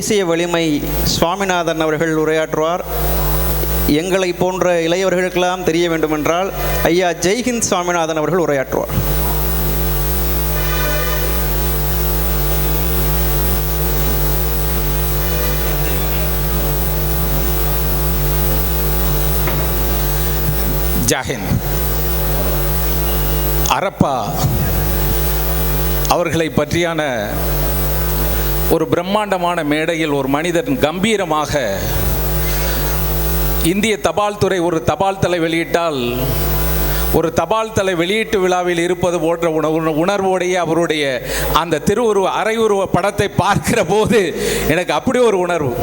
தேசிய வலிமை சுவாமிநாதன் அவர்கள் உரையாற்றுவார். எங்களை போன்ற இளையவர்களுக்கெல்லாம் தெரிய வேண்டுமென்றால் ஐயா ஜெய்ஹிந்த் சுவாமிநாதன் அவர்கள் உரையாற்றுவார். ஜாஹிந்த். அரப்பா அவர்களை பற்றியான ஒரு பிரம்மாண்டமான மேடையில் ஒரு மனிதன் கம்பீரமாக இந்திய தபால் துறை ஒரு தபால் தலை வெளியிட்டால் ஒரு தபால் தலை வெளியீட்டு விழாவில் இருப்பது போன்ற உண- உணர்வோடைய அவருடைய அந்த திருவுருவ அரையுருவ படத்தை பார்க்கிற போது எனக்கு அப்படி ஒரு உணர்வு.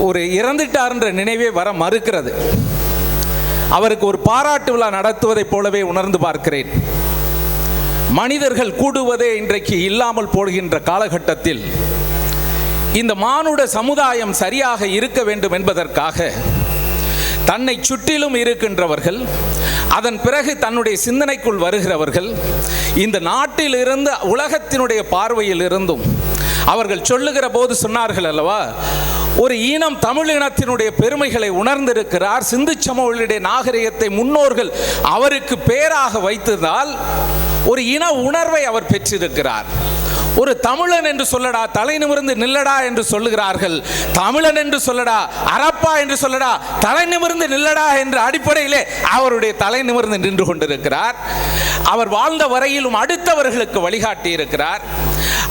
ஒரு இறந்துட்டார்ன்ற நினைவே வர மறுக்கிறது. அவருக்கு ஒரு பாராட்டு விழா நடத்துவதைப் போலவே உணர்ந்து பார்க்கிறேன். மனிதர்கள் கூடுவதே இன்றைக்கு இல்லாமல் போடுகின்ற காலகட்டத்தில் இந்த மானுட சமுதாயம் சரியாக இருக்க வேண்டும் என்பதற்காக தன்னை சுற்றிலும் இருக்கின்றவர்கள் அதன் பிறகு தன்னுடைய சிந்தனைக்குள் வருகிறவர்கள் இந்த நாட்டிலிருந்து உலகத்தினுடைய பார்வையில் இருந்தும் அவர்கள் சொல்லுகிற போது சொன்னார்கள் அல்லவா ஒரு ஈனம் தமிழ் இனத்தினுடைய பெருமைகளை உணர்ந்திருக்கிறார் சிந்து சமவெளியுடைய நாகரிகத்தை முன்னோர்கள் அவருக்கு பேராக வைத்ததால் ஒரு இன உணர்வை அவர் பெற்றிருக்கிறார். ஒரு தமிழன் என்று சொல்லடா தலை நிமிர்ந்து நில்லடா என்று சொல்லுகிறார்கள். தமிழன் என்று சொல்லடா அரப்பா என்று சொல்லடா தலை நிமிர்ந்து நில்லடா என்ற அடிப்படையிலே அவருடைய தலை நிமிர்ந்து நின்று கொண்டிருக்கிறார். அவர் வாழ்ந்த வரையிலும் அடுத்தவர்களுக்கு வழிகாட்டி இருக்கிறார்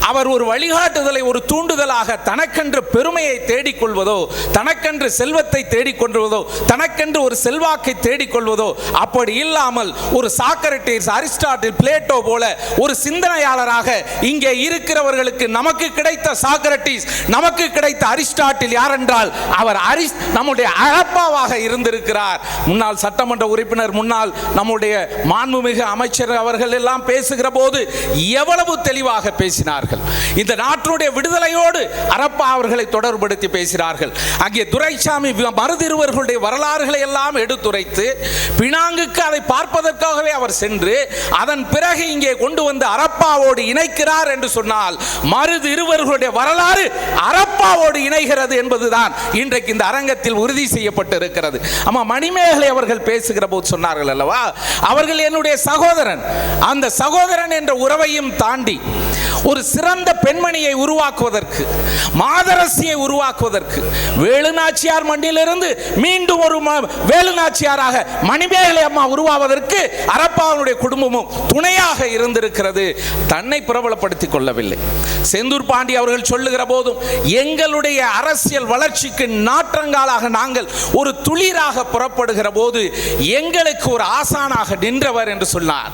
அவர் ஒரு வழிகாட்டுதலை ஒரு தூண்டுதலாக தனக்கென்று பெருமையை தேடிக்கொள்வதோ தனக்கென்று செல்வத்தை தேடிக்கொள்வதோ தனக்கென்று ஒரு செல்வாக்கை தேடிக்கொள்வதோ அப்படி இல்லாமல் ஒரு சாக்கரட்டிஸ் அரிஸ்டாட்டில் பிளேட்டோ போல ஒரு சிந்தனையாளராக இங்கே இருக்கிறவர்களுக்கு நமக்கு கிடைத்த சாக்ரட்டிஸ் நமக்கு கிடைத்த அரிஸ்டாட்டில் யாரென்றால் அவர் அரிஸ் நம்முடைய அழப்பாவாக இருந்திருக்கிறார். முன்னாள் சட்டமன்ற உறுப்பினர் முன்னாள் நம்முடைய மாண்புமிகு அமைச்சர் அவர்கள் எல்லாம் பேசுகிற போது எவ்வளவு தெளிவாக பேசினார்கள். இந்த நாட்டினுடைய விடுதலையோடு அரப்பா அவர்களை தொடர்படுத்தி பேசினார்கள். அங்கே துரைசாமி மருதிருவர்களுடைய வரலாறுகளை எல்லாம் எடுத்துரைத்து பினாங்குக்கு அதை பார்ப்பதற்காகவே அவர் சென்று அதன் பிறகு இங்கே கொண்டு வந்து அரப்பாவோடு இணைக்கிறார் என்று சொன்னால் மருது இருவர்களுடைய வரலாறு அரப்பாவோடு இணைகிறது என்பதுதான் இன்றைக்கு இந்த அரங்கத்தில் உறுதி செய்யப்பட்டிருக்கிறது. ஆமா மணிமேகலை அவர்கள் பேசுகிற போது சொன்னார்கள் அல்லவா அவர்கள் என்னுடைய சகோதரன் அந்த சகோதரன் என்ற உறவையும் தாண்டி ஒரு சிறந்த பெண்மணியை உருவாக்குவதற்கு மாதரசியை உருவாக்குவதற்கு வேலுநாச்சியார் மண்டியிலிருந்து மீண்டும் ஒரு ம- வேலுநாச்சியாராக மணிமேகலை அம்மா உருவாவதற்கு அரப்பாவனுடைய குடும்பமும் துணையாக இருந்திருக்கிறது. தன்னை பிரபலப்படுத்திக் கொள்ளவில்லை. செந்தூர் பாண்டி அவர்கள் சொல்லுகிற போதும் எங்களுடைய அரசியல் வளர்ச்சிக்கு நாற்றங்காலாக நாங்கள் ஒரு துளிராக புறப்படுகிற போது எங்களுக்கு ஒரு ஆசானாக நின்றவர் என்று சொன்னார்.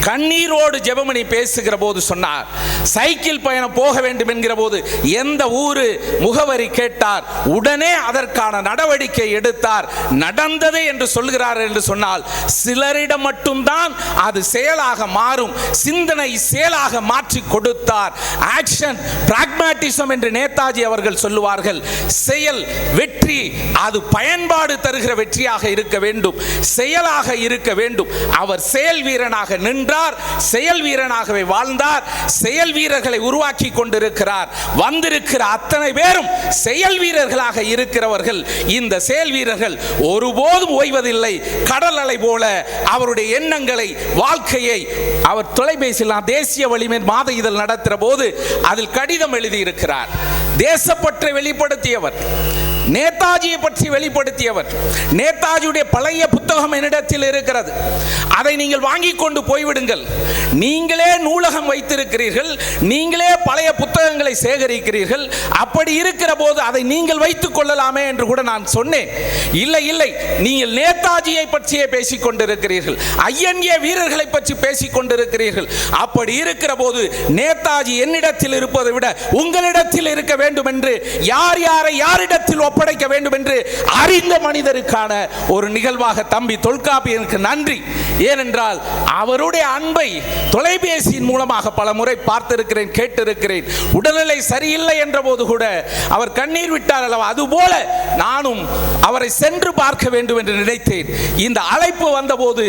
கண்ணீரோடு ஜெபமணி பேசுகிற போது சொன்னார் சைக்கிள் பயணம் போக வேண்டும் என்கிற போது எந்த ஊரு முகவரி கேட்டார் உடனே அதற்கான நடவடிக்கை எடுத்தார். நடந்தது என்று சொல்கிறார் என்று சொன்னால் சிலரிடம் மட்டும்தான் அது செயலாக மாறும் சிந்தனை செயலாக மாற்றி கொடுத்தார். ஆக்ஷன் பிராக்மேட்டிசம் என்று நேதாஜி அவர்கள் சொல்லுவார்கள் செயல் வெற்றி அது பயன்பாடு தருகிற வெற்றியாக இருக்க வேண்டும் செயலாக இருக்க வேண்டும். அவர் செயல் வீரனாக நின்றார் செயல் வீரனாகவே வாழ்ந்தார் செயல் வீரர்களை உருவாக்கி கொண்டிருக்கிறார். வந்திருக்கிற அத்தனை பேரும் செயல் வீரர்களாக இருக்கிறவர்கள். இந்த செயல் வீரர்கள் ஒருபோதும் ஓய்வதில்லை. கடல் அலை போல அவருடைய எண்ணங்களை வாழ்க்கையை அவர் தொலைபேசியில் தேசிய வலிமை மாத இதழ் நடத்துகிற போது அதில் கடிதம் எழுதியிருக்கிறார். தேசப்பற்றை வெளிப்படுத்தியவர். நேதாஜியை பற்றி வெளிப்படுத்தியவர். நேதாஜியுடைய பழைய புத்தகம் என்னிடத்தில் இருக்கிறது. அதை நீங்கள் வாங்கி கொண்டு போய்விடுங்கள். நீங்களே நூலகம் வைத்திருக்கிறீர்கள். நீங்களே பழைய புத்தகங்களை சேகரிக்கிறீர்கள். அப்படி இருக்கிற போது அதை நீங்கள் வைத்துக் கொள்ளலாமே என்று கூட நான் சொன்னேன். இல்லை இல்லை. நீங்கள் நேதாஜியை பற்றியே பேசிக் கொண்டிருக்கிறீர்கள். ஐஎன்ஏ வீரர்களை பற்றி பேசிக் கொண்டிருக்கிறீர்கள். அப்படி இருக்கிற போது நேதாஜி என்னிடத்தில் இருப்பதை விட உங்களிடத்தில் இருக்க வேண்டும் என்று யார் யாரை யாரிடத்தில் ஒப்ப ஒப்படைக்க வேண்டும் என்று அறிந்த மனிதருக்கான ஒரு நிகழ்வாக தம்பி தொல்காப்பியனுக்கு நன்றி. ஏனென்றால் அவருடைய அன்பை தொலைபேசியின் மூலமாக பல முறை பார்த்திருக்கிறேன் கேட்டிருக்கிறேன். உடல்நிலை சரியில்லை என்ற போது கூட அவர் கண்ணீர் விட்டார் அல்லவா? அதுபோல நானும் அவரை சென்று பார்க்க வேண்டும் என்று நினைத்தேன். இந்த அழைப்பு வந்தபோது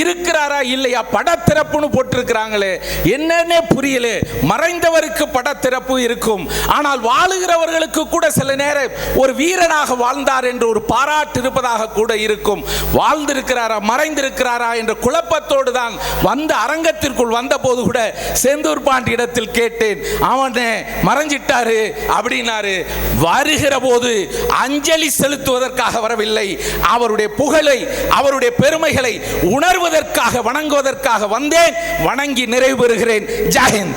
இருக்கிறாரா இல்லையா? படத்திறப்புன்னு போட்டிருக்கிறாங்களே. என்னன்னே புரியல. மறைந்தவருக்கு படத்திறப்பு இருக்கும். ஆனால் வாழுகிறவர்களுக்கு கூட சில நேரம் ஒரு வீரனாக வாழ்ந்தார் என்று ஒரு பாராட்டு இருப்பதாக கூட இருக்கும். வாழ்ந்திருக்கிறாரா மறைந்திருக்கிறாரா என்ற குழப்பத்தோடு தான் வந்த அரங்கத்திற்குள் வந்த போது கூட செந்தூர் பாண்டி இடத்தில் கேட்டேன். அவனே மறைஞ்சிட்டாரு அப்படின்னாரு. வருகிற போது அஞ்சலி செலுத்துவதற்காக வரவில்லை. அவருடைய புகழை அவருடைய பெருமைகளை உணர்வதற்காக வணங்குவதற்காக வந்தேன். வணங்கி நிறைவு பெறுகிறேன். ஜாஹிந்த்